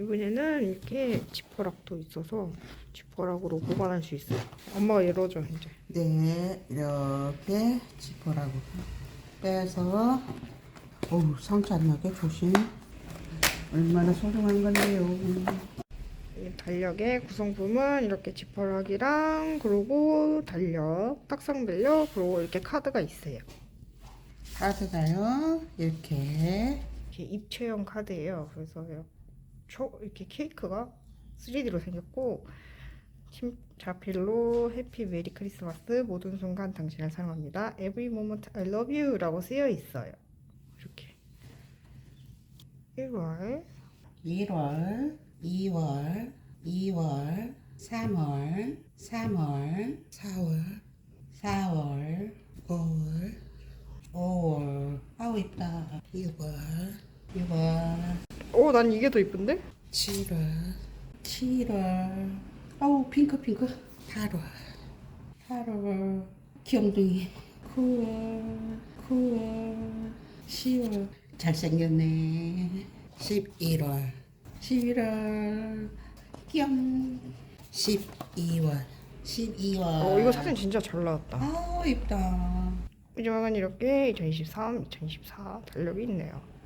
이번에는 이렇게 지퍼락도 있어서 지퍼락으로 보관할 수 있어요. 엄마가 열어줘 이제. 네, 이렇게 지퍼라고 빼서 어우 상처 안 나게 조심. 얼마나 소중한 건데요. 이 달력의 구성품은 이렇게 지퍼락이랑 그리고 달력, 딱상 달력 그리고 이렇게 카드가 있어요. 카드가요. 이렇게 이렇게 입체형 카드예요. 그래서 초 이렇게 케이크가 3D로 생겼고 자필로 해피 메리 크리스마스 모든 순간 당신을 사랑합니다. Every moment I love you라고 쓰여 있어요. 이렇게 1월 1월, 2월, 2월, 3월, 3월, 4월, 4월, 5월, 5월. 아우 이쁘다. 6월, 6월, 오, 난 이게 더 이쁜데? 7월, 7월. 아우 핑크 핑크. 8월, 8월. 귀염둥이. 9월, 9월, 10월. 잘생겼네. 11월, 11월. 귀염. 12월, 12월. 어, 이거 사진 진짜 잘 나왔다. 아우 이쁘다. 마지막은 이렇게 2023, 2024 달력이 있네요.